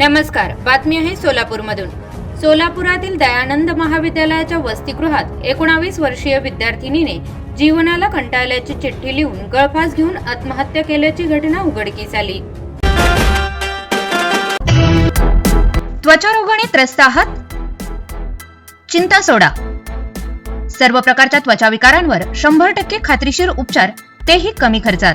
नमस्कार बातमी आहे सोलापूरमधून. सोलापुरातील दयानंद महाविद्यालयाच्या वसतिगृहात एकोणावीस वर्षीय विद्यार्थिनीने जीवनाला कंटाळल्याची चिठ्ठी लिहून गळफास घेऊन आत्महत्या केल्याची घटना उघडकीस आली. त्वचारोगाने त्रस्त आहात? चिंता सोडा. सर्व प्रकारच्या त्वचा विकारांवर शंभर टक्के खात्रीशीर उपचार तेही कमी खर्चात.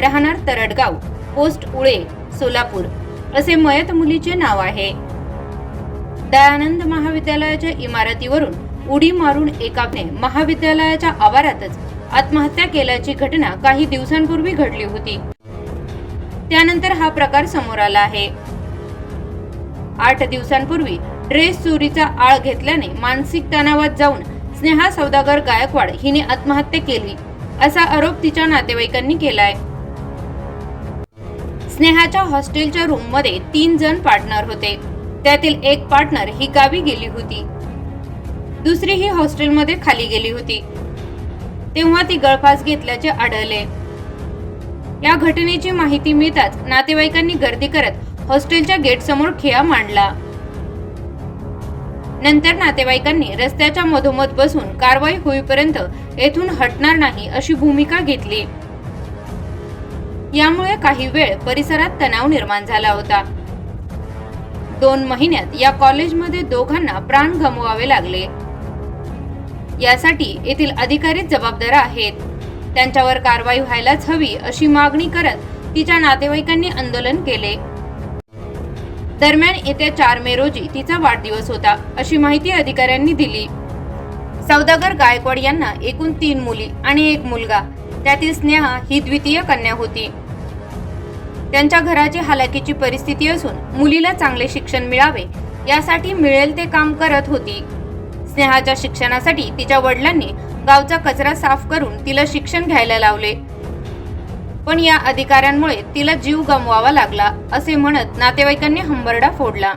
राहणार तरडगाव पोस्ट उळे सोलापूर. असे मयत मुलीचे नाव आहे. दयानंद महाविद्यालयाच्या इमारतीवरून उडी मारून एकाने महाविद्यालयाच्या आवारातच आत्महत्या केल्याची घटना काही दिवसांपूर्वी घडली होती. त्यानंतर हा प्रकार समोर आला आहे. आठ दिवसांपूर्वी ड्रेस चोरीचा आळ घेतल्याने मानसिक तणावात जाऊन स्नेहा सौदागर गायकवाड हिने आत्महत्या केली असा आरोप तिच्या नातेवाईकांनी केलाय. स्नेहाच्या हॉस्टेलच्या रूममध्ये तीन जण पार्टनर होते. त्यातील एक पार्टनर ही गावी गेली होती. दुसरी ही हॉस्टेलमध्ये खाली गेली होती. तेव्हा ती गळफास घेतल्याचे आढळले. या घटनेची माहिती मिळताच नातेवाईकांनी गर्दी करत हॉस्टेलच्या गेट समोर खिळा मांडला. नंतर नातेवाईकांनी रस्त्याच्या मधोमध बसून कारवाई होईपर्यंत येथून हटणार नाही अशी भूमिका घेतली. यामुळे काही वेळ परिसरात तणाव निर्माण झाला होता. दोन महिन्यात या कॉलेजमध्ये दोघांना प्राण गमवावे लागले. यासाठी येथील अधिकारी जबाबदार आहेत. त्यांच्यावर कारवाई व्हायलाच हवी अशी मागणी करत तिच्या नातेवाईकांनी आंदोलन केले. दरम्यान येत्या चार मे रोजी तिचा वाढदिवस होता अशी माहिती अधिकाऱ्यांनी दिली. सौदागर गायकवाड यांना एकूण तीन मुली आणि एक मुलगा. त्यातील स्नेहा ही द्वितीय कन्या होती. त्यांच्या घराची हालाकीची परिस्थिती असून मुलीला चांगले शिक्षण मिळावे यासाठी मिळेल ते काम करत होती. स्नेहाच्या शिक्षणासाठी तिच्या वडिलांनी गावचा कचरा साफ करून तिला शिक्षण घ्यायला लावले. पण या अधिकाऱ्यांमुळे तिला जीव गमवावा लागला असे म्हणत नातेवाईकांनी हंबरडा फोडला.